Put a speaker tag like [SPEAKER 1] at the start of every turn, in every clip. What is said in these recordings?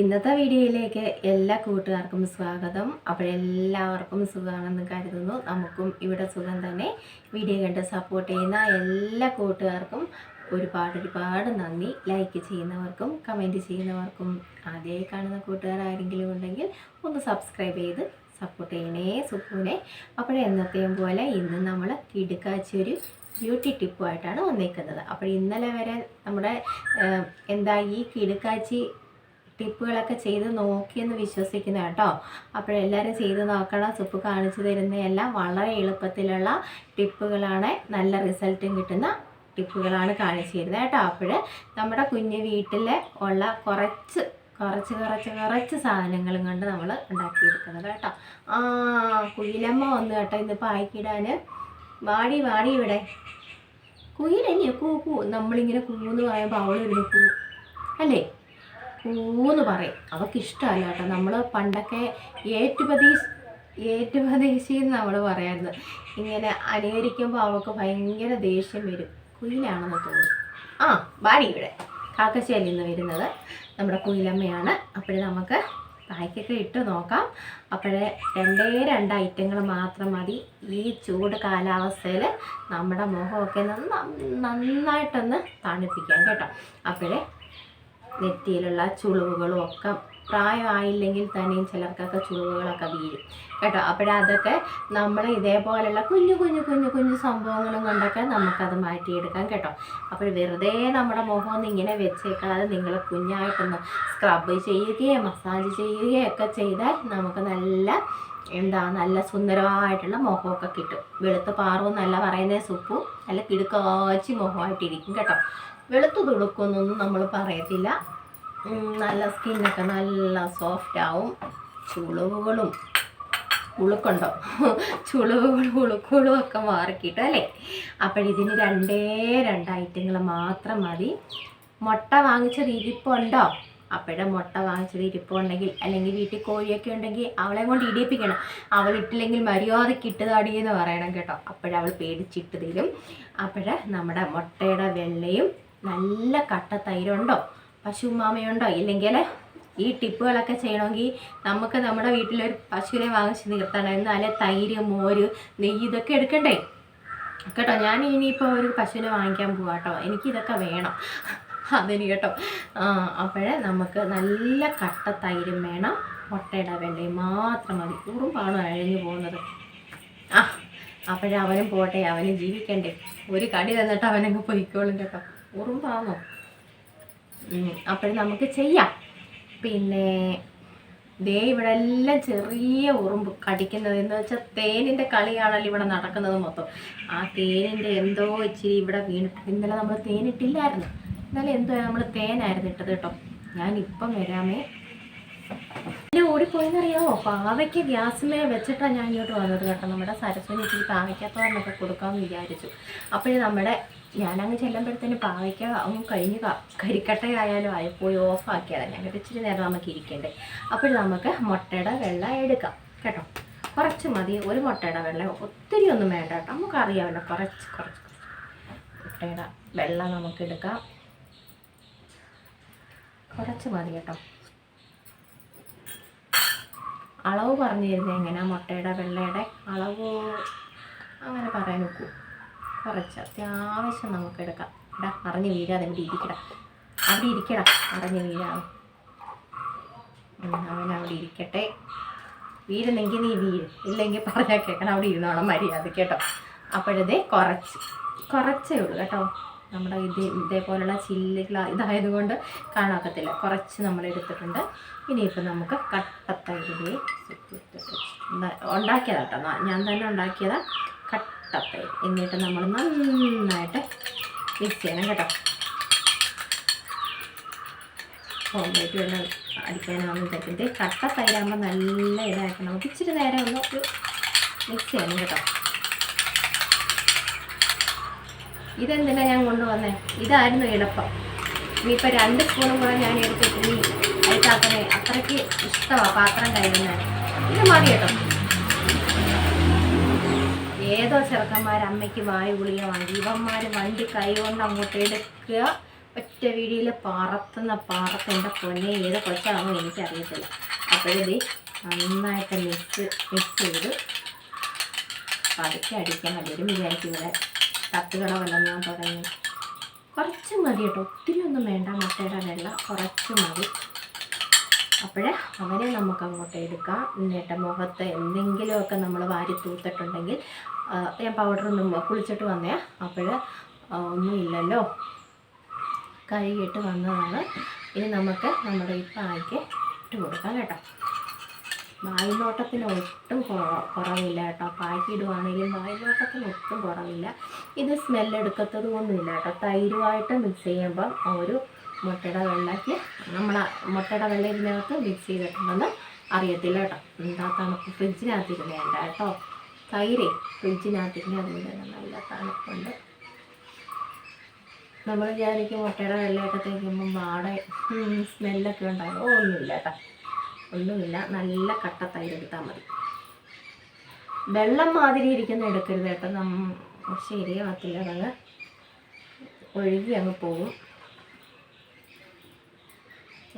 [SPEAKER 1] ഇന്നത്തെ വീഡിയോയിലേക്ക് എല്ലാ കൂട്ടുകാർക്കും സ്വാഗതം. അപ്പോൾ എല്ലാവർക്കും സുഖമാണെന്ന് കരുതുന്നു. നമുക്കും ഇവിടെ സുഖം തന്നെ. വീഡിയോ കണ്ട് സപ്പോർട്ട് ചെയ്യുന്ന എല്ലാ കൂട്ടുകാർക്കും ഒരുപാട് ഒരുപാട് നന്ദി. ലൈക്ക് ചെയ്യുന്നവർക്കും കമന്റ് ചെയ്യുന്നവർക്കും ആദ്യമായി കാണുന്ന കൂട്ടുകാർ ആരെങ്കിലും ഉണ്ടെങ്കിൽ ഒന്ന് സബ്സ്ക്രൈബ് ചെയ്ത് സപ്പോർട്ട് ചെയ്യണേ സുഖൂനെ അപ്പോൾ എന്നത്തെയും പോലെ ഇന്ന് നമ്മൾ കിടുക്കാച്ചൊരു ബ്യൂട്ടി ടിപ്പുമായിട്ടാണ് വന്നിരിക്കുന്നത് അപ്പോൾ ഇന്നലെ വരെ നമ്മുടെ എന്താ ഈ കിടുക്കാച്ചി ടിപ്പുകളൊക്കെ ചെയ്ത് നോക്കിയെന്ന് വിശ്വസിക്കുന്നു കേട്ടോ. അപ്പോഴെല്ലാവരും ചെയ്ത് നോക്കണം. സുപ്പ് കാണിച്ചു തരുന്നതെല്ലാം വളരെ എളുപ്പത്തിലുള്ള ടിപ്പുകളാണ്. നല്ല റിസൾട്ടും കിട്ടുന്ന ടിപ്പുകളാണ് കാണിച്ചു തരുന്നത് കേട്ടോ. അപ്പോൾ നമ്മുടെ കുഞ്ഞു വീട്ടിൽ ഉള്ള കുറച്ച് കുറച്ച് കുറച്ച് കുറച്ച് സാധനങ്ങളും കൊണ്ട് നമ്മൾ ഉണ്ടാക്കിയെടുക്കുന്നത് കേട്ടോ. ആ കുയിലമ്മ വന്നു കേട്ടോ ഇന്ന് പായ്ക്കിടാൻ വാടി വാടി ഇവിടെ. കുയിലല്ലേ? കൂ കൂ നമ്മളിങ്ങനെ കൂന്ന് പറയുമ്പോൾ അവളിരുന്ന് കൂ അല്ലേ? കൂന്ന് പറയും. അവൾക്ക് കേട്ടോ നമ്മൾ പണ്ടൊക്കെ ഏറ്റുപതി ഏറ്റുപതീശി എന്ന് നമ്മൾ പറയാറുണ്ട്. ഇങ്ങനെ അനുകരിക്കുമ്പോൾ അവൾക്ക് ഭയങ്കര ദേഷ്യം വരും. കുയിലാണെന്ന് തോന്നും ആ വാടി ഇവിടെ. കാക്കശ്ശേരിയിൽ നിന്ന് വരുന്നത് നമ്മുടെ കുയിലമ്മയാണ്. അപ്പോഴേ നമുക്ക് പായ്ക്കൊക്കെ ഇട്ട് നോക്കാം. അപ്പോഴേ രണ്ടേ രണ്ട് ഐറ്റങ്ങൾ മാത്രം മതി. ഈ ചൂട് കാലാവസ്ഥയിൽ നമ്മുടെ മുഖമൊക്കെ നന്ന നന്നായിട്ടൊന്ന് തണുപ്പിക്കാം കേട്ടോ. അപ്പോഴേ നെറ്റിയിലുള്ള ചുളിവുകളും ഒക്കെ പ്രായമായില്ലെങ്കിൽ തന്നെയും ചിലർക്കൊക്കെ ചുളിവുകളൊക്കെ വീഴും. കേട്ടോ? അപ്പോഴതൊക്കെ നമ്മൾ ഇതേപോലെയുള്ള കുഞ്ഞു കുഞ്ഞു കുഞ്ഞു കുഞ്ഞു സംഭവങ്ങളും കൊണ്ടൊക്കെ നമുക്കത് മാറ്റിയെടുക്കാം കേട്ടോ. അപ്പോൾ വെറുതെ നമ്മുടെ മുഖം ഒന്ന് ഇങ്ങനെ വെച്ചേക്കാതെ നിങ്ങൾ കുഞ്ഞായിട്ടൊന്ന് സ്ക്രബ് ചെയ്യുകയോ മസാജ് ചെയ്യുകയോ ഒക്കെ ചെയ്താൽ നമുക്ക് നല്ല എന്താ നല്ല സുന്ദരമായിട്ടുള്ള മുഖമൊക്കെ കിട്ടും. വെളുത്ത് പാറും നല്ല പറയുന്ന സുപ്പും. നല്ല കിടുക്കാച്ചി മുഖമായിട്ടിരിക്കും കേട്ടോ. വെളുത്തു തുടുക്കൊന്നൊന്നും നമ്മൾ പറയത്തില്ല. നല്ല സ്കിന്നൊക്കെ നല്ല സോഫ്റ്റ് ആവും ചുളിവുകളും ഉളുക്കുണ്ടോ? ചുളിവുകളും ഉളുക്കുകളും ഒക്കെ മാറിക്കിട്ടും അല്ലേ? അപ്പോഴിതിന് രണ്ടേ രണ്ട് ഐറ്റങ്ങൾ മാത്രം മതി. മുട്ട വാങ്ങിച്ചത് ഇരിപ്പുണ്ടോ? അപ്പോഴേ മുട്ട വാങ്ങിച്ചത് ഇരിപ്പുണ്ടെങ്കിൽ അല്ലെങ്കിൽ വീട്ടിൽ കോഴിയൊക്കെ ഉണ്ടെങ്കിൽ അവളെ കൊണ്ട് ഇടിയിപ്പിക്കണം. അവൾ ഇട്ടില്ലെങ്കിൽ മര്യാദയ്ക്ക് ഇട്ട് എന്ന് പറയണം കേട്ടോ. അപ്പോഴവൾ പേടിച്ചിട്ട് തരും. അപ്പോഴേ നമ്മുടെ മുട്ടയുടെ വെള്ളയും നല്ല കട്ട തൈരുണ്ടോ? പശുമാമയുണ്ടോ? ഇല്ലെങ്കിൽ ഈ ടിപ്പുകളൊക്കെ ചെയ്യണമെങ്കിൽ നമുക്ക് നമ്മുടെ വീട്ടിലൊരു പശുവിനെ വാങ്ങിച്ച് നിർത്തണം. എന്നാലേ തൈര് മോര് നെയ്യ് ഇതൊക്കെ എടുക്കണ്ടേ? കേട്ടോ ഞാൻ ഇനിയിപ്പോൾ ഒരു പശുവിനെ വാങ്ങിക്കാൻ പോവാം കേട്ടോ. എനിക്കിതൊക്കെ വേണം. അതിന് കേട്ടോ. അപ്പോഴേ നമുക്ക് നല്ല കട്ട തൈരും വേണം. മുട്ടയുടെ വെള്ളയും മാത്രം മതി. ഉറുമ്പാണ് അഴിഞ്ഞു പോകുന്നത്. ആ അപ്പോഴേ അവനും പോട്ടെ. അവന് ജീവിക്കണ്ടേ. ഒരു കടി തന്നിട്ട് അവനങ്ങ് പൊയ്ക്കോളും കേട്ടോ. ഉറുമ്പാണോ അപ്പോൾ നമുക്ക് ചെയ്യാം. പിന്നെ ദേ ഇവിടെ എല്ലാം ചെറിയ ഉറുമ്പ് കടിക്കുന്നത് എന്ന് വെച്ചാൽ തേനിന്റെ കളിയാണല്ലോ ഇവിടെ നടക്കുന്നത് മൊത്തം. ആ തേനിന്റെ എന്തോ ഇച്ചിരി ഇവിടെ വീണിട്ട് ഇന്നലെ നമ്മൾ തേനിട്ടില്ലായിരുന്നു. ഇന്നലെ എന്തോ നമ്മൾ തേനായിരുന്നു ഇട്ടത് കേട്ടോ. ഞാൻ ഇപ്പം വരാമേ. പിന്നെ ഓടിപ്പോയെന്നറിയാമോ പാവയ്ക്ക് ഗ്യാസിലേ വെച്ചിട്ടാണ് ഞാൻ ഇങ്ങോട്ട് വന്നത് കേട്ടോ. നമ്മുടെ സരസ്വതി പാവയ്ക്കത്തോടൊക്കെ കൊടുക്കാമെന്ന് വിചാരിച്ചു. അപ്പോഴേ നമ്മുടെ ഞാനങ്ങ് ചെല്ലുമ്പോഴത്തേന് പാവയ്ക്ക അങ്ങ് കഴിഞ്ഞ് കരിക്കട്ടയായാലും പോയി ഓഫാക്കിയതാണ് ഞങ്ങൾക്ക് ഇച്ചിരി നേരം നമുക്ക് ഇരിക്കണ്ടേ. അപ്പോൾ നമുക്ക് മുട്ടയുടെ വെള്ളം എടുക്കാം കേട്ടോ? കുറച്ച് മതി ഒരു മുട്ടയുടെ വെള്ളം. ഒത്തിരി ഒന്നും വേണ്ട കേട്ടോ. നമുക്കറിയാമല്ലോ കുറച്ച് കുറച്ച് മുട്ടയുടെ വെള്ളം നമുക്ക് എടുക്കാം. കുറച്ച് മതി കേട്ടോ. അളവ് പറഞ്ഞു തരുന്നത് എങ്ങനെയാണ് മുട്ടയുടെ വെള്ളയുടെ അളവ്? അങ്ങനെ പറയാൻ നോക്കൂ കുറച്ച് അത്യാവശ്യം നമുക്ക് എടുക്കാം. ഇടാ അറിഞ്ഞു വീഴാതെ ഇവിടെ ഇരിക്കടാ. അവിടെ ഇരിക്കടാ അറിഞ്ഞു വീഴാതെ അവൻ അവിടെ ഇരിക്കട്ടെ. വീഴുന്നെങ്കിൽ നീ വീഴും. ഇല്ലെങ്കിൽ പറഞ്ഞാൽ കേൾക്കണം അവിടെ ഇരുന്നോണം മര്യാദ കേട്ടോ. അപ്പോഴതേ കുറച്ച് കുറച്ചേ ഉള്ളൂ കേട്ടോ. നമ്മുടെ ഇത് ഇതേപോലുള്ള ചില്ലുകൾ ഇതായതുകൊണ്ട് കാണാക്കത്തില്ല. കുറച്ച് നമ്മൾ എടുത്തിട്ടുണ്ട്. ഇനിയിപ്പോൾ നമുക്ക് കട്ടത്തൈര് ഉണ്ടാക്കിയതാട്ടോ. ഞാൻ തന്നെ ഉണ്ടാക്കിയതാ. കട്ടത്തൈര് എന്നിട്ട് നമ്മൾ നന്നായിട്ട് മിക്സ് ചെയ്യണം കേട്ടോ. ഓംലേറ്റ് വേണം അടിക്കാനാണെന്ന് വിചാരിക്കുന്നത് കട്ട തൈരാകുമ്പോൾ നല്ല ഇതായിട്ട് നമുക്ക് ഇച്ചിരി നേരം ഒന്ന് മിക്സ് ചെയ്യണം കേട്ടോ. ഇതെന്തിനാ ഞാൻ കൊണ്ടുവന്നേ? ഇതായിരുന്നു എളുപ്പം ഇനിയിപ്പോൾ രണ്ട് സ്പൂണും കൂടെ ഞാൻ എടുത്തിട്ട് നീ അയക്കാക്കണേ അത്രയ്ക്ക് ഇഷ്ടമാണ് പാത്രം കഴുകുന്നത് ഇത് മതി കേട്ടോ. ഏതോ ചെറുക്കന്മാർ അമ്മയ്ക്ക് വായു ഗുളിക വാങ്ങി. ഇവന്മാർ വണ്ടി കൈ കൊണ്ട് അങ്ങോട്ട് എടുക്കുക. ഒറ്റ വീടിയിൽ പറത്തുന്ന പാറത്തിന്റെ പൊന്നെ ഏത് കൊച്ചാണോ എനിക്കറിയത്തില്ല. അപ്പോഴത് നന്നായിട്ട് മിക്സ് മിക്സ് ചെയ്ത് പതുക്കെ അടിക്കാൻ വരും വിചാരിക്കും ഇവിടെ തട്ടുകട വല്ലതും ഞാൻ തുടങ്ങി. കുറച്ച് മതി കേട്ടോ ഒത്തിരി ഒന്നും വേണ്ട മുട്ടയുടെ വെള്ള കുറച്ച് മതി. അപ്പോഴേ അവരെ നമുക്ക് അങ്ങോട്ട് എടുക്കാം. നേട്ട മുഖത്ത് എന്തെങ്കിലുമൊക്കെ നമ്മൾ വാരി തൂത്തിട്ടുണ്ടെങ്കിൽ ഞാൻ പൗഡറൊന്നും കുളിച്ചിട്ട് വന്നേ. അപ്പോൾ ഒന്നുമില്ലല്ലോ. കഴുകിയിട്ട് വന്നതാണ്. ഇനി നമുക്ക് നമ്മുടെ ഈ പായ്ക്ക് ഇട്ട് കൊടുക്കാം കേട്ടോ. വായ്നോട്ടത്തിന് ഒട്ടും കുറവില്ല കേട്ടോ. പായ്ക്ക് ഇടുവാണെങ്കിൽ വായ്നോട്ടത്തിന് ഒട്ടും കുറവില്ല. ഇത് സ്മെല്ലെടുക്കത്തത് കൊണ്ടുമില്ല കേട്ടോ. തൈരുമായിട്ട് മിക്സ് ചെയ്യുമ്പം ഒരു മുട്ടയുടെ വെള്ളയ്ക്ക് നമ്മൾ മുട്ടയുടെ വെള്ളം ഇതിനകത്ത് മിക്സ് ചെയ്തിട്ടുണ്ടെന്ന് അറിയത്തില്ല കേട്ടോ. എന്താ തണുപ്പ്? ഫ്രിഡ്ജിനകത്തിരുന്നേണ്ട കേട്ടോ. തൈര് ഫ്രിഡ്ജിനകത്തിരുന്ന് അതുകൊണ്ട് നല്ല തണുപ്പുണ്ട്. നമ്മൾ വിചാരിക്കും മുട്ടയുടെ വെള്ളയൊക്കെ തേക്കുമ്പം വാട സ്മെല്ലൊക്കെ ഉണ്ടാകും ഓ ഒന്നുമില്ല കേട്ടോ. ഒന്നുമില്ല. നല്ല കട്ട തൈര് എടുത്താൽ മതി. വെള്ളം മാതിരി ഇരിക്കുന്ന എടുക്കരുത് കേട്ടോ. നം ശരിയാകത്തില്ല അതങ്ങ്. ഒഴുകി അങ്ങ് പോകും.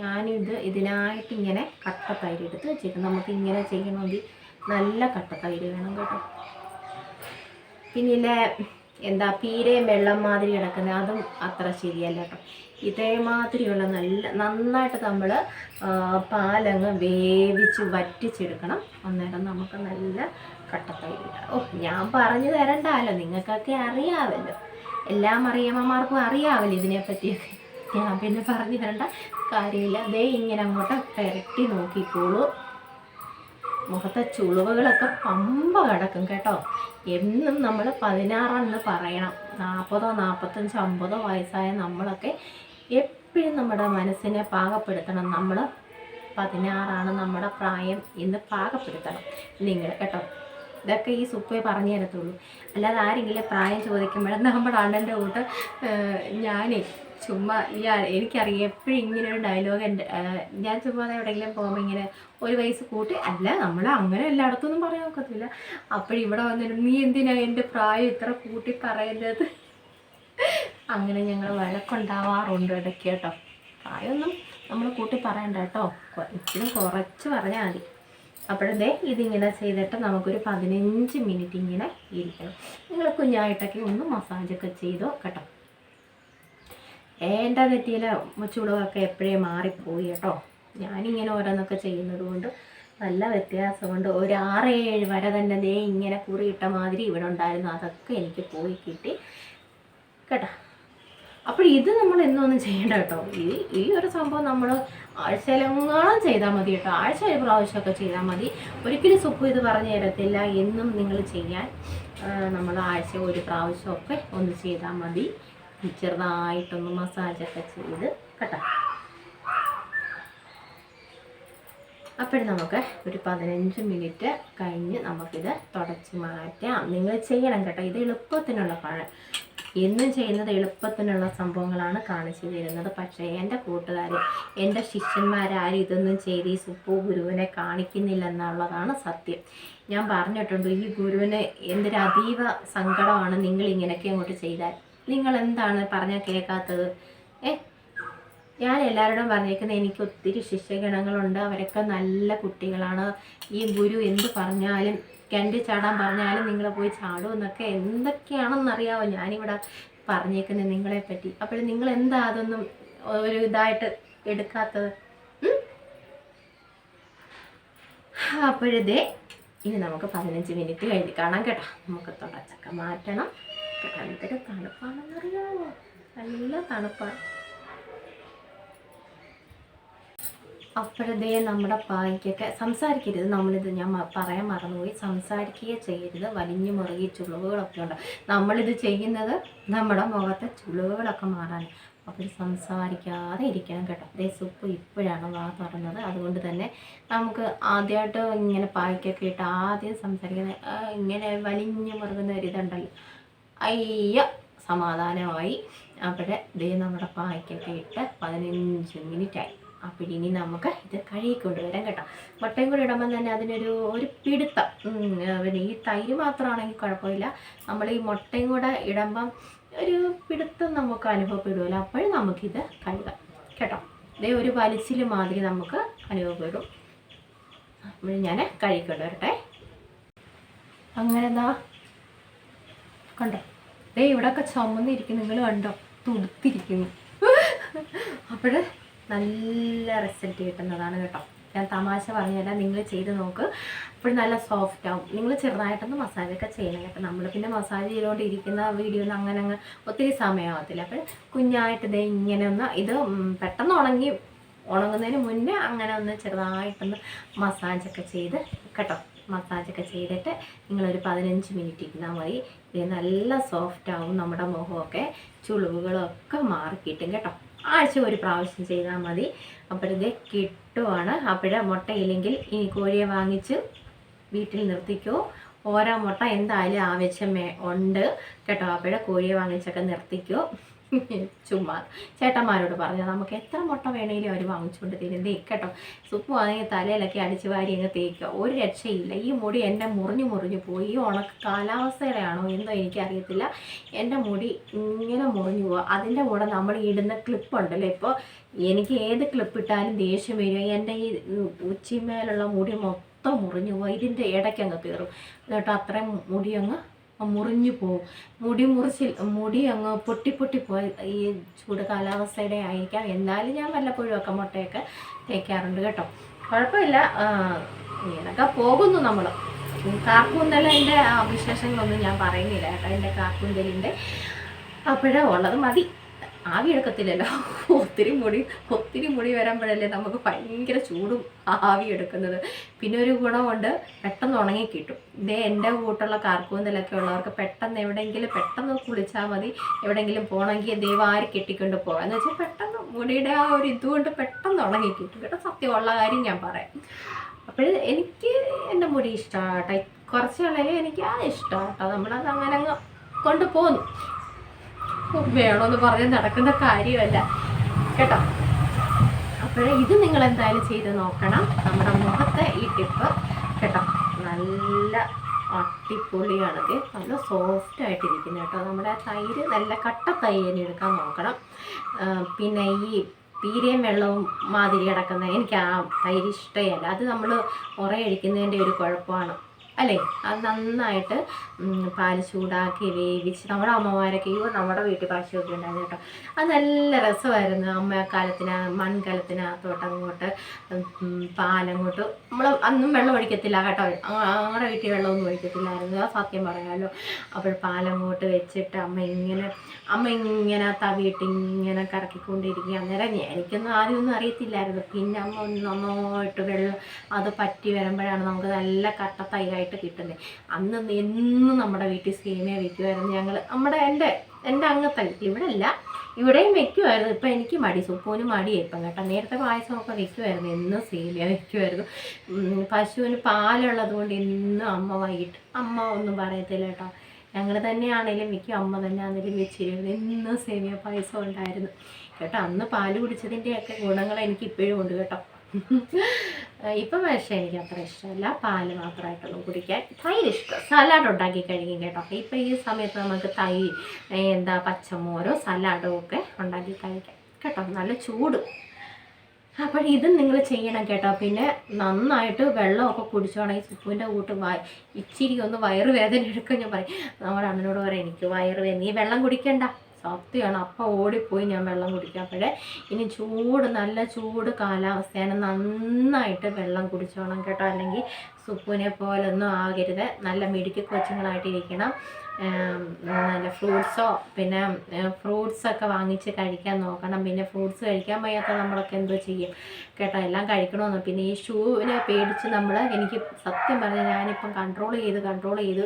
[SPEAKER 1] ഞാനിത് ഇതിനായിട്ട് ഇങ്ങനെ കട്ട തൈര് എടുത്ത് വെച്ചേക്കും നമുക്ക് ഇങ്ങനെ ചെയ്യണമെങ്കിൽ നല്ല കട്ട തൈര് വേണം കേട്ടോ. പിന്നെ എന്താ പീരയും വെള്ളം മാതിരി കിടക്കുന്നത് അതും അത്ര ശരിയല്ല കേട്ടോ. ഇതേമാതിരിയുള്ള നല്ല നന്നായിട്ട് നമ്മൾ പാലങ്ങ് വേവിച്ച് വറ്റിച്ചെടുക്കണം. അന്നേരം നമുക്ക് നല്ല കട്ടത്തൈര് കിട്ടും. ഓ ഞാൻ പറഞ്ഞു തരണ്ടല്ലോ നിങ്ങൾക്കൊക്കെ അറിയാവല്ലോ. എല്ലാം അറിയാമ്മമാർക്കും അറിയാമല്ലോ ഇതിനെപ്പറ്റിയൊക്കെ. ഞാൻ പിന്നെ പറഞ്ഞു തരേണ്ട കാര്യമില്ല. ദേ ഇങ്ങനെ അങ്ങോട്ട് പെരട്ടി നോക്കിക്കോളൂ മുഖത്തെ ചുളിവുകളൊക്കെ പമ്പ കിടക്കും കേട്ടോ. എന്നും നമ്മൾ പതിനാറെന്ന് പറയണം. നാൽപ്പതോ നാൽപ്പത്തഞ്ചോ അമ്പതോ വയസ്സായ നമ്മളൊക്കെ എപ്പോഴും നമ്മുടെ മനസ്സിനെ പാകപ്പെടുത്തണം. നമ്മൾ പതിനാറാണ് നമ്മുടെ പ്രായം എന്ന് പാകപ്പെടുത്തണം. നിങ്ങൾ കേട്ടോ. ഇതൊക്കെ ഈ സുപ്പേ പറഞ്ഞു തരത്തുള്ളൂ. അല്ലാതെ ആരെങ്കിലും പ്രായം ചോദിക്കുമ്പോഴും നമ്മുടെ അണ്ണന്റെ കൂട്ട് ഞാനേ ചുമ്മാ ആ- എനിക്കറിയാം എപ്പോഴും ഇങ്ങനെ ഒരു ഡയലോഗ് എന്റെ ഞാൻ ചുമ്മാ എവിടെയെങ്കിലും പോകുമ്പോൾ ഇങ്ങനെ ഒരു വയസ്സ് കൂട്ടി അല്ല നമ്മൾ അങ്ങനെ എല്ലായിടത്തൊന്നും പറയാൻ ഒക്കത്തില്ല. അപ്പോഴിവിടെ വന്നിട്ട് നീ എന്തിനാ എന്റെ പ്രായം ഇത്ര കൂട്ടി പറയുന്നത് അങ്ങനെ ഞങ്ങൾ വഴക്കുണ്ടാവാറുണ്ട് ഇടയ്ക്ക് കേട്ടോ. പ്രായമൊന്നും നമ്മൾ കൂട്ടി പറയണ്ട കേട്ടോ. ഇച്ചിരി കുറച്ച് പറഞ്ഞാൽ മതി. അപ്പോഴേ ഇതിങ്ങനെ ചെയ്തിട്ട് നമുക്കൊരു പതിനഞ്ച് മിനിറ്റ് ഇങ്ങനെ ഇരിക്കണം. നിങ്ങൾ കുഞ്ഞായിട്ടൊക്കെ ഒന്ന് മസാജൊക്കെ ചെയ്തോ കേട്ടോ. എന്റെ നെറ്റിയിലെ ചുളിവൊക്കെ എപ്പോഴേ മാറിപ്പോയി കേട്ടോ. ഞാനിങ്ങനെ ഓരോന്നൊക്കെ ചെയ്യുന്നത് കൊണ്ട് നല്ല വ്യത്യാസമുണ്ട് ഒരു ആറ് ഏഴ് വരെ തന്നെ ദേ ഇങ്ങനെ കുറിയിട്ട മാതിരി ഇവിടെ ഉണ്ടായിരുന്നു. അതൊക്കെ എനിക്ക് പോയി കിട്ടി കേട്ടോ. അപ്പോൾ ഇത് നമ്മൾ എന്നൊന്നും ചെയ്യണ്ട കേട്ടോ. ഈ ഈ ഒരു സംഭവം നമ്മൾ ആഴ്ചയിലെങ്ങാളും ചെയ്താൽ മതി കേട്ടോ. ആഴ്ച ഒരു പ്രാവശ്യമൊക്കെ ചെയ്താൽ മതി. ഒരിക്കലും സുഖം ഇത് പറഞ്ഞു തരത്തില്ല. എന്നും നിങ്ങൾ ചെയ്യാൻ നമ്മൾ ആഴ്ച ഒരു പ്രാവശ്യമൊക്കെ ഒന്ന് ചെയ്താൽ മതി. ചെറുതായിട്ടൊന്ന് മസാജൊക്കെ ചെയ്ത് കേട്ടോ. അപ്പോൾ നമുക്ക് ഒരു പതിനഞ്ച് മിനിറ്റ് കഴിഞ്ഞ് നമുക്കിത് തുടച്ച് മാറ്റാം. നിങ്ങൾ ചെയ്യണം കേട്ടോ. ഇത് എളുപ്പത്തിനുള്ള പഴം എന്നും ചെയ്യുന്നത് എളുപ്പത്തിനുള്ള സംഭവങ്ങളാണ് കാണിച്ചു തരുന്നത്. പക്ഷേ എന്റെ കൂട്ടുകാർ എന്റെ ശിഷ്യന്മാരാരും ഇതൊന്നും ചെയ്ത് ഈ സുപ്പു ഗുരുവിനെ കാണിക്കുന്നില്ല എന്നുള്ളതാണ് സത്യം. ഞാൻ പറഞ്ഞിട്ടുണ്ട് ഈ ഗുരുവിന് എന്തൊരു അതീവ സങ്കടമാണ് നിങ്ങൾ ഇങ്ങനെയൊക്കെ അങ്ങോട്ട് ചെയ്താൽ. നിങ്ങൾ എന്താണ് പറഞ്ഞാൽ കേൾക്കാത്തത്? ഏ? ഞാൻ എല്ലാവരോടും പറഞ്ഞേക്കുന്നത് എനിക്ക് ഒത്തിരി ശിഷ്യഗണങ്ങളുണ്ട്. അവരൊക്കെ നല്ല കുട്ടികളാണ്. ഈ ഗുരു എന്ത് പറഞ്ഞാലും കിണറ്റിൽ ചാടാൻ പറഞ്ഞാലും നിങ്ങൾ പോയി ചാടും എന്നൊക്കെ എന്തൊക്കെയാണെന്നറിയാമോ ഞാനിവിടെ പറഞ്ഞേക്കുന്നത് നിങ്ങളെ പറ്റി അപ്പോൾ നിങ്ങൾ എന്താ അതൊന്നും ഒരു ഇതായിട്ട് എടുക്കാത്തത്? അപ്പോഴതേ ഇനി നമുക്ക് പതിനഞ്ച് മിനിറ്റ് കഴിഞ്ഞ് കാണാം കേട്ടോ. നമുക്ക് തുടച്ചൊക്കെ മാറ്റണം. എന്തൊരു തണുപ്പാണെന്നറിയാമോ നല്ല തണുപ്പാണ് അപ്പോഴതേ നമ്മുടെ പായ്ക്കൊക്കെ സംസാരിക്കരുത്. നമ്മളിത് ഞാൻ പറയാൻ മറന്നുപോയി. സംസാരിക്കുകയെ ചെയ്യരുത്. വലിഞ്ഞു മുറുകി ചുളിവുകളൊക്കെ ഉണ്ട്. നമ്മളിത് ചെയ്യുന്നത് നമ്മുടെ മുഖത്തെ ചുളിവുകളൊക്കെ മാറാൻ. അപ്പോൾ സംസാരിക്കാതെ ഇരിക്കണം കേട്ടോ. അതേ സുപ്പ് ഇപ്പോഴാണ് വാ തുറന്നത്. അതുകൊണ്ട് തന്നെ നമുക്ക് ആദ്യമായിട്ട് ഇങ്ങനെ പായ്ക്കൊക്കെ ഇട്ട് ആദ്യം സംസാരിക്കുന്ന ഇങ്ങനെ വലിഞ്ഞു മുറുകുന്ന ഒരു ഇതുണ്ടല്ലോ അയ്യ സമാധാനമായി. അവിടെ ദേ നമ്മുടെ പായ്ക്കൊക്കെ ഇട്ട് പതിനഞ്ച് മിനിറ്റായി. അപ്പോൾ ഇനി നമുക്ക് ഇത് കഴുകി കൊണ്ടുവരാം കേട്ടോ. മുട്ടയും കൂടി ഇടുമ്പോൾ തന്നെ അതിനൊരു ഒരു പിടുത്തം. പിന്നെ ഈ തൈര് മാത്രമാണെങ്കിൽ കുഴപ്പമില്ല. നമ്മൾ ഈ മുട്ടയും കൂടെ ഇടുമ്പം ഒരു പിടുത്തം നമുക്ക് അനുഭവപ്പെടുമല്ലോ അപ്പോഴും നമുക്കിത് കഴുകാം കേട്ടോ. ഇതേ ഒരു വലിച്ചിൽ മാതിരി നമുക്ക് അനുഭവപ്പെടും. അപ്പോൾ ഞാൻ കഴുകിക്കൊണ്ട് വരട്ടെ അങ്ങനെ എന്താ കണ്ടോ? ദേ ഇവിടെയൊക്കെ ചുമന്നിരിക്കും നിങ്ങൾ കണ്ടോ? തുടുത്തിരിക്കുന്നു. അപ്പോൾ നല്ല റിസൾട്ട് കിട്ടുന്നതാണ് കേട്ടോ. ഞാൻ തമാശ പറഞ്ഞല്ല നിങ്ങൾ ചെയ്ത് നോക്ക്. അപ്പോൾ നല്ല സോഫ്റ്റ് ആവും. നിങ്ങൾ ചെറുതായിട്ടൊന്ന് മസാജൊക്കെ ചെയ്യണം കേട്ടോ. നമ്മൾ പിന്നെ മസാജ് ചെയ്തുകൊണ്ടിരിക്കുന്ന വീഡിയോ ഒന്നും അങ്ങനെ അങ്ങ് ഒത്തിരി സമയമാകത്തില്ല അപ്പോൾ കുഞ്ഞായിട്ട് ഇതേ ഇങ്ങനെ ഒന്ന് ഇത് പെട്ടെന്ന് ഉണങ്ങി ഉണങ്ങുന്നതിന് മുന്നേ അങ്ങനെ ഒന്ന് ചെറുതായിട്ടൊന്ന് മസാജൊക്കെ ചെയ്ത് കേട്ടോ. മസാജൊക്കെ ചെയ്തിട്ട് നിങ്ങളൊരു പതിനഞ്ച് മിനിറ്റ് ഇരുന്നാൽ മതി. ഇത് നല്ല സോഫ്റ്റ് ആവും നമ്മുടെ മുഖമൊക്കെ. ചുളിവുകളൊക്കെ മാറിക്കിട്ടും കേട്ടോ ആഴ്ച ഒരു പ്രാവശ്യം ചെയ്താൽ മതി. അപ്പോഴിത് കിട്ടുവാണ്. അപ്പോഴേ മുട്ടയില്ലെങ്കിൽ ഈ കോഴിയെ വാങ്ങിച്ച് വീട്ടിൽ നിർത്തിക്കോ. ഓരോ മുട്ട എന്തായാലും ആവശ്യം ഉണ്ട്. കേട്ടോ. അപ്പോഴേ കോഴിയെ വാങ്ങിച്ചൊക്കെ നിർത്തിക്കോ. ചുമ്മാ. ചേട്ടന്മാരോട് പറഞ്ഞു നമുക്ക് എത്ര മുട്ട വേണമെങ്കിലും അവർ വാങ്ങിച്ചുകൊണ്ട് തരും. നീക്കട്ടോ കേട്ടോ സുപ്പ് വാങ്ങി തലയിലൊക്കെ അടിച്ച് വാരി അങ്ങ് തേക്കുക. ഒരു രക്ഷയില്ല. ഈ മുടി എന്റെ മുറിഞ്ഞു മുറിഞ്ഞു പോയി. ഈ ഉണക്ക് കാലാവസ്ഥയുടെ ആണോ എന്തോ എനിക്കറിയത്തില്ല. എന്റെ മുടി ഇങ്ങനെ മുറിഞ്ഞു പോവുക അതിന്റെ കൂടെ നമ്മൾ ഇടുന്ന ക്ലിപ്പ് ഉണ്ടല്ലോ ഇപ്പോൾ എനിക്ക് ഏത് ക്ലിപ്പ് ഇട്ടാലും ദേഷ്യം വരും. എന്റെ ഈ ഉച്ചിമേലുള്ള മുടി മൊത്തം മുറിഞ്ഞു പോവുക ഇതിന്റെ ഇടയ്ക്ക് അങ്ങ് കയറും. എന്നിട്ട് അത്രയും മുടി അങ്ങ് മുറിഞ്ഞു പോവും മുടി മുറിച്ചിൽ മുടി അങ്ങ് പൊട്ടി പൊട്ടി പോയി. ഈ ചൂട് കാലാവസ്ഥയുടെ ആയിരിക്കാം. എന്നാലും ഞാൻ വല്ലപ്പോഴും ഒക്കെ മുട്ടയൊക്കെ തേക്കാറുണ്ട് കേട്ടോ. കുഴപ്പമില്ല. ഇങ്ങനൊക്കെ പോകുന്നു നമ്മൾ കാർക്കൂന്തലിന്റെ വിശേഷങ്ങളൊന്നും ഞാൻ പറയുന്നില്ല. കേട്ടോ. എന്റെ കാർക്കൂന്തലിന്റെ അപ്പോഴേ ഉള്ളത് മതി. ആവി എടുക്കത്തില്ലല്ലോ. ഒത്തിരി മുടി ഒത്തിരി മുടി വരുമ്പോഴല്ലേ നമുക്ക് ഭയങ്കര ചൂടും ആവി എടുക്കുന്നത്. പിന്നെ ഒരു ഗുണമുണ്ട് പെട്ടെന്ന് ഉണങ്ങി കിട്ടും. ഇതേ എന്റെ കൂട്ടുള്ള കാർക്കൂന്തലൊക്കെ ഉള്ളവർക്ക് പെട്ടെന്ന് എവിടെയെങ്കിലും പെട്ടെന്ന് കുളിച്ചാൽ മതി. എവിടെയെങ്കിലും പോകണമെങ്കിൽ ദൈവാരി കെട്ടിക്കൊണ്ട് പോകാം എന്ന് വെച്ചാൽ പെട്ടെന്ന് മുടിയുടെ ആ ഒരു ഇതുകൊണ്ട് പെട്ടെന്ന് ഉണങ്ങി കിട്ടും. കേട്ടോ സത്യമുള്ള കാര്യം ഞാൻ പറയാം. അപ്പോൾ എനിക്ക് എന്റെ മുടി ഇഷ്ടമാട്ടെ കുറച്ച് കളയിൽ എനിക്ക് ആ ഇഷ്ടമാണ് ഇഷ്ടമാട്ടോ നമ്മളത് അങ്ങനെ അങ്ങ് കൊണ്ടുപോകുന്നു വേണമെന്ന് പറഞ്ഞ് നടക്കുന്ന കാര്യമല്ല. കേട്ടോ? അപ്പോഴേ ഇത് നിങ്ങൾ എന്തായാലും ചെയ്ത് നോക്കണം. നമ്മുടെ മുഖത്തെ ഈ ടിപ്പ്. കേട്ടോ? നല്ല അടിപൊളിയാണത്. നല്ല സോഫ്റ്റ് ആയിട്ടിരിക്കുന്നത് കേട്ടോ. നമ്മുടെ തൈര് നല്ല കട്ട തൈര് എടുക്കാൻ നോക്കണം. പിന്നെ ഈ പീരയും വെള്ളവും മാതിരി കിടക്കുന്ന എനിക്ക് ആ തൈര് ഇഷ്ടമല്ല അത് നമ്മൾ ഉറയടിക്കുന്നതിന്റെ ഒരു കുഴപ്പമാണ്. അല്ലേ? അത് നന്നായിട്ട് പാൽ ചൂടാക്കി വേവിച്ച് നമ്മുടെ അമ്മമാരൊക്കെ അയ്യോ നമ്മുടെ വീട്ടിൽ പശുവൊക്കെ ഉണ്ടായിരുന്നു കേട്ടോ. അത് നല്ല രസമായിരുന്നു അമ്മ കാലത്തിന് മൺകലത്തിനകത്തോട്ട് അങ്ങോട്ട് പാലങ്ങോട്ട്. നമ്മൾ അന്നും വെള്ളം ഒഴിക്കത്തില്ല കേട്ടോ. നമ്മുടെ വീട്ടിൽ വെള്ളമൊന്നും ഒഴിക്കത്തില്ലായിരുന്നു. സത്യം പറയാമല്ലോ അപ്പോൾ പാലങ്ങോട്ട് വെച്ചിട്ട് അമ്മ ഇങ്ങനെ അമ്മ ഇങ്ങനെ തവിയിട്ട് ഇങ്ങനെ കറക്കിക്കൊണ്ടിരിക്കുക. അന്നേരം എനിക്കൊന്നും ആദ്യമൊന്നും അറിയത്തില്ലായിരുന്നു. പിന്നെ അമ്മ നന്നായിട്ട് വെള്ളം അത് പറ്റി വരുമ്പോഴാണ് നമുക്ക് നല്ല കട്ട തൈരായിട്ട് കിട്ടുന്നത് അന്ന് എന്നും നമ്മുടെ വീട്ടിൽ സ്കീമേ വയ്ക്കുമായിരുന്നു ഞങ്ങൾ നമ്മുടെ എന്റെ എന്റെ വീട്ടിൽ ഇവിടെ അല്ല ഇവിടെയും വെക്കുമായിരുന്നു ഇപ്പം എനിക്ക് മടി. സുപ്പൂന് മടിയായി ഇപ്പം കേട്ടോ. നേരത്തെ പായസമൊക്കെ വെക്കുമായിരുന്നു എന്നും സേമിയ വെക്കുമായിരുന്നു പശുവിന് പാലുള്ളത് കൊണ്ട് എന്നും അമ്മ വൈകിട്ട് അമ്മ ഒന്നും പറയത്തില്ല കേട്ടോ. ഞങ്ങൾ തന്നെയാണേലും മിക്ക അമ്മ തന്നെ ആണെങ്കിലും വെച്ചിരുന്നു എന്നും സേമിയ പായസം ഉണ്ടായിരുന്നു. കേട്ടോ അന്ന് പാൽ കുടിച്ചതിന്റെയൊക്കെ ഗുണങ്ങൾ എനിക്ക് ഇപ്പോഴും ഉണ്ട് കേട്ടോ. ഇപ്പം പക്ഷേ എനിക്ക് അത്ര ഇഷ്ടമല്ല. പാൽ മാത്രമായിട്ടൊന്നും കുടിക്കാൻ. തൈര് ഇഷ്ടം. സലാഡ് ഉണ്ടാക്കി കഴിക്കും കേട്ടോ. ഇപ്പം ഈ സമയത്ത് നമുക്ക് തൈ എന്താ പച്ചമോരോ സലാഡോ ഒക്കെ ഉണ്ടാക്കി കഴിക്കാം. കേട്ടോ നല്ല ചൂട്. അപ്പോൾ ഇത് നിങ്ങൾ ചെയ്യണം കേട്ടോ. പിന്നെ നന്നായിട്ട് വെള്ളമൊക്കെ കുടിച്ചോണെങ്കിൽ സുപ്പുവിന്റെ കൂട്ട് വായ ഇച്ചിരി ഒന്ന് വയറ് വേദന ഞാൻ പറയും. നമ്മുടെ അമ്മനോട് പറയാം എനിക്ക് വയറ് വേദന നീ വെള്ളം കുടിക്കണ്ട. സത്യമാണ് അപ്പം ഓടിപ്പോയി ഞാൻ വെള്ളം കുടിക്കാം. അപ്പോഴേ ഇനി ചൂട് നല്ല ചൂട് കാലാവസ്ഥയാണ്. നന്നായിട്ട് വെള്ളം കുടിച്ചോണം കേട്ടോ. അല്ലെങ്കിൽ സുപ്പുവിനെ പോലൊന്നും ആകരുത്. നല്ല മിടുക്കി കൊച്ചുങ്ങളായിട്ടിരിക്കണം. നല്ല ഫ്രൂട്ട്സോ പിന്നെ ഫ്രൂട്ട്സൊക്കെ വാങ്ങിച്ച് കഴിക്കാൻ നോക്കണം. പിന്നെ ഫ്രൂട്ട്സ് കഴിക്കാൻ വയ്യാത്ത നമ്മളൊക്കെ എന്തോ ചെയ്യും? കേട്ടോ എല്ലാം കഴിക്കണമെന്ന് പിന്നെ ഈ ഷൂവിനെ പേടിച്ച് നമ്മൾ എനിക്ക് സത്യം പറഞ്ഞാൽ ഞാനിപ്പം കൺട്രോൾ ചെയ്ത് കൺട്രോൾ ചെയ്ത്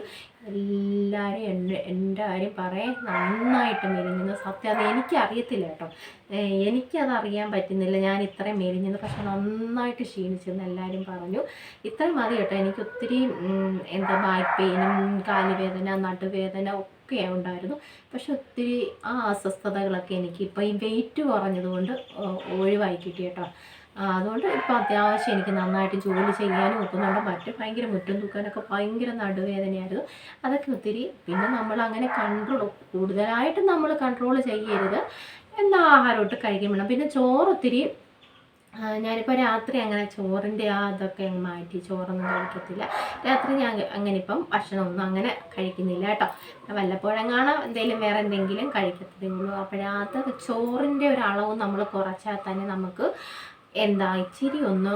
[SPEAKER 1] എല്ലാവരും എന്റെ എന്റെ കാര്യം പറയാൻ നന്നായിട്ട് മെലിഞ്ഞെന്ന് സത്യം അത് എനിക്കറിയത്തില്ല കേട്ടോ. എനിക്കത് അറിയാൻ പറ്റുന്നില്ല. ഞാൻ ഇത്രയും മെലിഞ്ഞെന്ന് പക്ഷെ നന്നായിട്ട് ക്ഷീണിച്ചെന്ന് എല്ലാവരും പറഞ്ഞു. ഇത്രയും മതി കേട്ടോ. എനിക്ക് ഒത്തിരി എന്താ ബാക്ക് പെയിനും കാലുവേദന നടുവേദന ഒക്കെ ഉണ്ടായിരുന്നു. പക്ഷെ ഒത്തിരി ആ അസ്വസ്ഥതകളൊക്കെ എനിക്ക് ഇപ്പോൾ ഈ വെയിറ്റ് കുറഞ്ഞതുകൊണ്ട് ഒഴിവായി കിട്ടി കേട്ടോ. അതുകൊണ്ട് ഇപ്പോൾ അത്യാവശ്യം എനിക്ക് നന്നായിട്ട് ജോലി ചെയ്യാനും ഒക്കുന്നുണ്ട്. മറ്റ് ഭയങ്കര മുറ്റം തൂക്കാനൊക്കെ ഭയങ്കര നടുവേദനയായിരുന്നു. അതൊക്കെ ഒത്തിരി പിന്നെ നമ്മൾ അങ്ങനെ കൺട്രോൾ കൂടുതലായിട്ട് നമ്മൾ കൺട്രോൾ ചെയ്യരുത്. എന്താ ആഹാരമൊട്ട് കഴിക്കാൻ വേണം. പിന്നെ ചോറ് ഒത്തിരി ആ, ഞാനിപ്പോൾ രാത്രി അങ്ങനെ ചോറിന്റെ ആ ഇതൊക്കെ അങ്ങ് മാറ്റി ചോറൊന്നും കഴിക്കത്തില്ല. രാത്രി ഞാൻ അങ്ങനെ ഇപ്പം ഭക്ഷണമൊന്നും അങ്ങനെ കഴിക്കുന്നില്ല കേട്ടോ. വല്ലപ്പോഴെങ്ങാണ് എന്തെങ്കിലും വേറെ എന്തെങ്കിലും കഴിക്കത്തതേ ഉള്ളൂ. ചോറിന്റെ ഒരു നമ്മൾ കുറച്ചാൽ തന്നെ നമുക്ക് എന്താ ഇച്ചിരി ഒന്ന്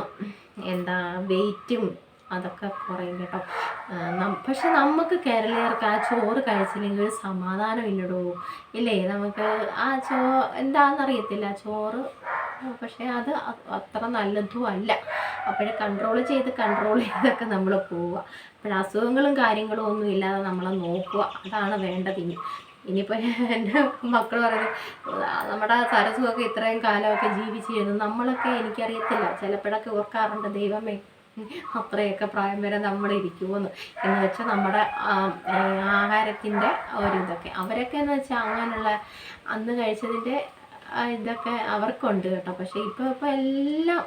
[SPEAKER 1] എന്താ വെയിറ്റും അതൊക്കെ കുറയും കേട്ടോ. പക്ഷെ നമുക്ക് കേരളീയർക്ക് ആ ചോറ് കഴിച്ചില്ലെങ്കിൽ ഒരു സമാധാനം ഇല്ലടോ. ഇല്ലേ? നമുക്ക് ആ ചോ എന്താണെന്നറിയത്തില്ല ചോറ് പക്ഷേ അത് അത്ര നല്ലതും അല്ല. അപ്പോഴേ കൺട്രോൾ ചെയ്ത് കൺട്രോൾ ചെയ്തൊക്കെ നമ്മൾ പോവുക. അപ്പോൾ അസുഖങ്ങളും കാര്യങ്ങളും ഒന്നും ഇല്ലാതെ നമ്മളെ നോക്കുക. അതാണ് വേണ്ടത് ഇനി. ഇനിയിപ്പോൾ എന്റെ മക്കൾ പറയുന്നത് "ആ, നമ്മുടെ സരസുമൊക്കെ ഇത്രയും കാലമൊക്കെ ജീവിച്ചിരുന്നു. നമ്മളൊക്കെ എനിക്കറിയത്തില്ല. ചിലപ്പോഴൊക്കെ ഓർക്കാറുണ്ട് ദൈവമേ അത്രയൊക്കെ പ്രായം വരെ നമ്മൾ ഇരിക്കുമെന്ന് എന്ന് വെച്ചാൽ നമ്മുടെ ആഹാരത്തിന്റെ ഒരിതൊക്കെ അവരൊക്കെ എന്ന് വെച്ചാൽ അങ്ങനെയുള്ള അന്ന് കഴിച്ചതിന്റെ ഇതൊക്കെ അവർക്കുണ്ട് കേട്ടോ. പക്ഷേ ഇപ്പോൾ ഇപ്പോൾ എല്ലാം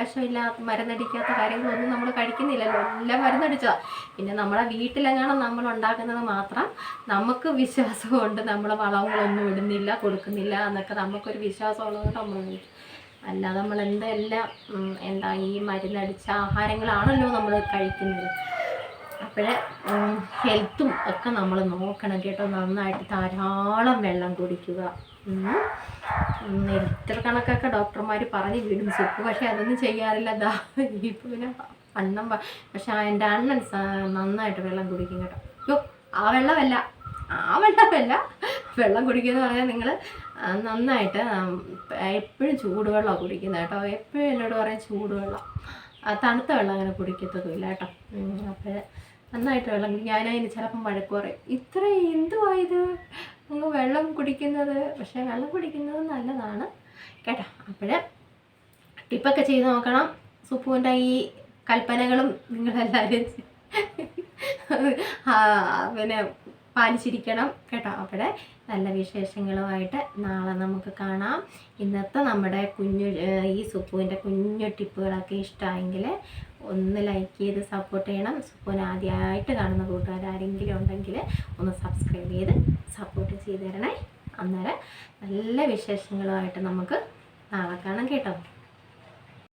[SPEAKER 1] വിഷമില്ലാത്ത മരുന്നടിക്കാത്ത കാര്യങ്ങളൊന്നും നമ്മൾ കഴിക്കുന്നില്ലല്ലോ. എല്ലാം മരുന്നടിച്ചതാ. പിന്നെ നമ്മളെ വീട്ടിലെങ്ങാനും നമ്മൾ ഉണ്ടാക്കുന്നത് മാത്രം നമുക്ക് വിശ്വാസമുണ്ട്. നമ്മൾ വളങ്ങളൊന്നും ഇടുന്നില്ല കൊടുക്കുന്നില്ല എന്നൊക്കെ നമുക്കൊരു വിശ്വാസം ഉള്ളതുകൊണ്ട് നമ്മൾ അല്ലാതെ നമ്മൾ എന്തെല്ലാം എന്താ ഈ മരുന്നടിച്ച ആഹാരങ്ങളാണല്ലോ നമ്മൾ കഴിക്കുന്നത്. അപ്പോഴേ ഹെൽത്തും ഒക്കെ നമ്മൾ നോക്കണം കേട്ടോ. നന്നായിട്ട് ധാരാളം വെള്ളം കുടിക്കുക. ഇത്ര കണക്കൊക്കെ ഡോക്ടർമാർ പറഞ്ഞ് വീടും. സുപ്പ് പക്ഷെ അതൊന്നും ചെയ്യാറില്ല. പിന്നെ അണ്ണം പക്ഷെ എന്റെ അണ്ണൻ നന്നായിട്ട് വെള്ളം കുടിക്കും കേട്ടോ. യോ ആ വെള്ളമല്ല ആ വെള്ളമല്ല. വെള്ളം കുടിക്കുക എന്ന് പറഞ്ഞാൽ നിങ്ങൾ നന്നായിട്ട് എപ്പോഴും ചൂടുവെള്ളമാണ് കുടിക്കുന്നത് കേട്ടോ. എപ്പോഴും എന്നോട് പറയാൻ ചൂടുവെള്ളം. തണുത്ത വെള്ളം അങ്ങനെ കുടിക്കത്തതുമില്ല കേട്ടോ. അപ്പോൾ നന്നായിട്ട് വെള്ളം ഞാനതിന് ചിലപ്പം വഴക്ക് പറയും. ഇത്ര എന്തുവായത് അങ്ങ് വെള്ളം കുടിക്കുന്നത്. പക്ഷേ വെള്ളം കുടിക്കുന്നത് നല്ലതാണ്. കേട്ടോ? അപ്പോൾ ടിപ്പൊക്കെ ചെയ്ത് നോക്കണം. സുപ്പുവിന്റെ ഈ കൽപ്പനകളും നിങ്ങളെല്ലാവരും പിന്നെ പാലിച്ചിരിക്കണം. കേട്ടോ? അവിടെ നല്ല വിശേഷങ്ങളുമായിട്ട് നാളെ നമുക്ക് കാണാം. ഇന്നത്തെ നമ്മുടെ കുഞ്ഞു ഈ സുപ്പുവിന്റെ കുഞ്ഞു ടിപ്പുകളൊക്കെ ഇഷ്ടമായെങ്കിൽ ഒന്ന് ലൈക്ക് ചെയ്ത് സപ്പോർട്ട് ചെയ്യണം. സുപ്പോൻ ആദ്യമായിട്ട് കാണുന്ന കൂട്ടുകാർ ആരെങ്കിലും ഉണ്ടെങ്കിൽ ഒന്ന് സബ്സ്ക്രൈബ് ചെയ്ത് സപ്പോർട്ട് ചെയ്ത് തരണേ. അന്നേരം നല്ല വിശേഷങ്ങളുമായിട്ട് നമുക്ക് നാളെ കാണാം കേട്ടോ.